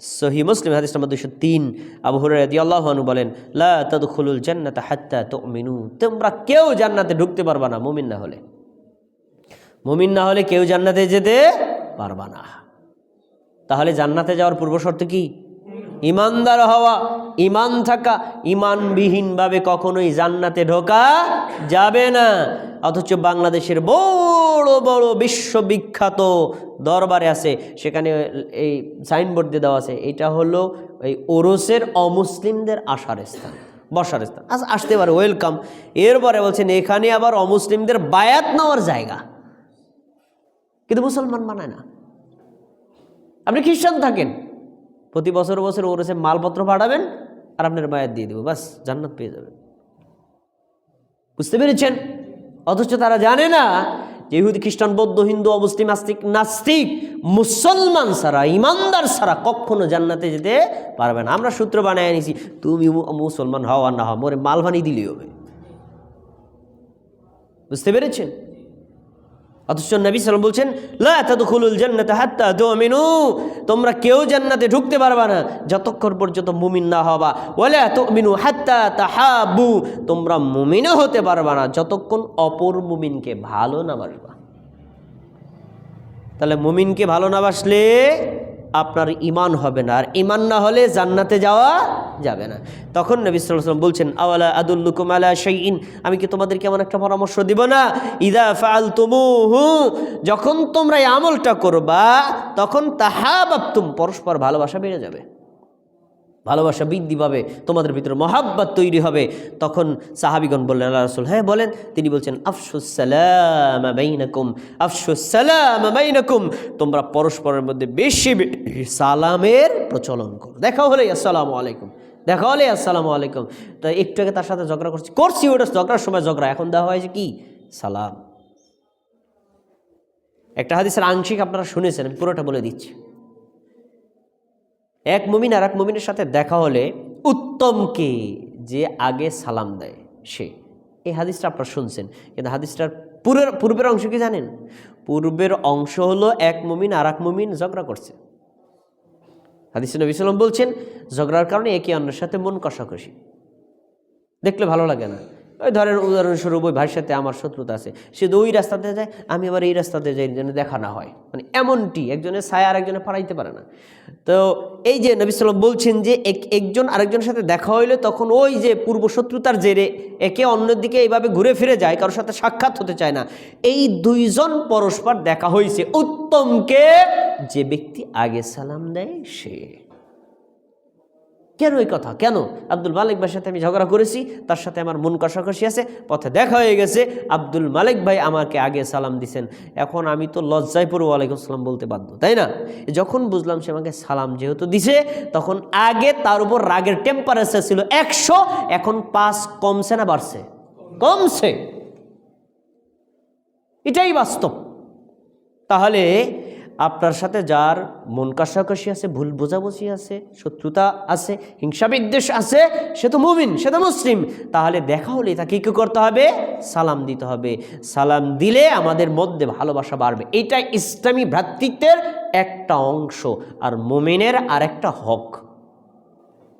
সহি মুসলিম, হাদিস নম্বর দুশো তিন। আবু আনহু বলেন, লা তাদখুলুল জান্নাতা হাত্তা তুমিনু। তোমরা কেউ জান্নাতে ঢুকতে পারবা না, মুমিন না হলে। মুমিন না হলে কেউ জান্নাতে যেতে পারবা না। তাহলে জান্নাতে যাওয়ার পূর্ব শর্ত কি? ইমানদার হওয়া, ইমান থাকা, ইমানবিহীনভাবে কখনোই জান্নাতে ঢোকা যাবে না। অথচ বাংলাদেশের বড় বড় বিশ্ববিখ্যাত দরবারে আছে, সেখানে এই সাইনবোর্ড দিয়ে দেওয়া আছে, এটা হলো এই ওরসের অমুসলিমদের আসার স্থান, বসার স্থান। আস আসতে পারে, ওয়েলকাম। এরপরে বলছেন, এখানে আবার অমুসলিমদের বায়াত নেওয়ার জায়গা। কিন্তু মুসলমান মানায় না। আপনি খ্রিস্টান থাকেন, প্রতি বছর বছর ওর এসে মালপত্র পাঠাবেন আর আপনার বায়াত দিয়ে দেবো, বাস, জান্নাত পেয়ে যাবেন। বুঝতে পেরেছেন? অথচ তারা জানে না ইহুদি খ্রিস্টান, বৌদ্ধ, হিন্দু, অমুসলিম, আস্তিক, নাস্তিক, মুসলমান সারা ইমানদার সারা কখনো জান্নাতে যেতে পারবে না। আমরা সূত্র বানায় নিছি তুমি মুসলমান হওয়া না হও, মোরে মালভানি দিলেই হবে। বুঝতে পেরেছেন? অথচ নবী সালাম বলছেন, লা তাদখুলুল জান্নাতা হাত্তা মিনু তোমরা কেউ জান্নাতে ঢুকতে পারবা না, যতক্ষণ পর্যন্ত মুমিন না হবা। এত মিনু হাত্তা তাহাবু তোমরা মুমিনও হতে পারবা না, যতক্ষণ অপর মুমিনকে ভালো না বাসবা। তাহলে মুমিনকে ভালো না বাসলে আপনার ইমান হবে না। আর ইমান না হলে জান্নাতে যাওয়া যাবে না। তখন নবী সাল্লাম বলছেন, আওয়ালা আদুল্লুকুম আলা শাইইন? আমি কি তোমাদেরকে এমন একটা পরামর্শ দিব না? ইদা ফাল তুমু যখন তোমরা এই আমলটা করবা, তখন তাহা তাহাবাবতুম পরস্পর ভালোবাসা বেড়ে যাবে। ভালোবাসা বৃদ্ধি পাবে, তোমাদের ভিতরে মহাব্বত তৈরি হবে। তখন সাহাবিগণ বললেন, আল্লাহ রসুল হ্যাঁ বলেন। তিনি বলছেন আফসুসালাম বাইনাকুম আফসুসালাম বাইনাকুম। তোমরা পরস্পরের মধ্যে বেশি বেশি সালামের প্রচলন করো। দেখা হলে, আসসালামু আলাইকুম। দেখা হলে, আসসালামু আলাইকুম। তো একটু আগে তার সাথে ঝগড়া করছি। করছি ওটা ঝগড়ার সময় ঝগড়া। এখন দেওয়া হয়েছে কি? সালাম। একটা হাদিসের আংশিক আপনারা শুনেছেন, আমি পুরোটা বলে দিচ্ছি। এক মুমিন আর এক মুমিনের সাথে দেখা হলে উত্তম কে? যে আগে সালাম দেয়, সে। এই হাদিসটা আপনারা শুনছেন, কিন্তু হাদিসটার পুরের, পূর্বের অংশ কি জানেন? পূর্বের অংশ হলো এক মুমিন আর এক মুমিন ঝগড়া করছে। হাদিস নবী সাল্লাম বলছেন, ঝগড়ার কারণে একে অন্যের সাথে মন কষাকষি। দেখলে ভালো লাগে না। ওই ধরেন উদাহরণস্বরূপ ওই ভাইয়ের সাথে আমার শত্রুতা আছে, সে তো ওই রাস্তাতে যায়, আমি আবার এই রাস্তাতে যাই, যেন দেখা না হয়। মানে এমনটি, একজনের ছায়া আর একজনে পাড়াইতে পারে না। তো এই যে নবী সাল্লাম বলছেন যে এক, একজন আরেকজনের সাথে দেখা হইলে তখন ওই যে পূর্ব শত্রুতার জেরে একে অন্যের দিকে এইভাবে ঘুরে ফিরে যায়, কারোর সাথে সাক্ষাৎ হতে চায় না। এই দুইজন পরস্পর দেখা হয়েছে উত্তমকে যে ব্যক্তি আগে সালাম দেয়, সে। কেন এই কথা? কেন? আব্দুল মালিক ভাইয়ের সাথে আমি ঝগড়া করেছি, তার সাথে আমার মন কষাকষি আছে, পথে দেখা হয়ে গেছে। আব্দুল মালিক ভাই আমাকে আগে সালাম দিছেন। এখন আমি তো লজ্জায় পড়ে ওয়ালাইকুম সালাম বলতে বাধ্য, তাই না? যখন বুঝলাম সে আমাকে সালাম যেহেতু দিছে, তখন আগে তার উপর রাগের টেম্পারেচার ছিল একশো, এখন পাঁচ কমছে না বাড়ছে? কমছে। এটাই বাস্তব। তাহলে আপনার সাথে যার মন কষাকষি আছে, ভুল বোঝাবুঝি আছে, শত্রুতা আছে, হিংসা বিদ্বেষ আছে, সে তো মুমিন, সে তো মুসলিম। তাহলে দেখা হলে তাকে কী করতে হবে? সালাম দিতে হবে। সালাম দিলে আমাদের মধ্যে ভালোবাসা বাড়বে। এটা ইসলামী ভ্রাতৃত্বের একটা অংশ। আর মুমিনের আরেকটা হক।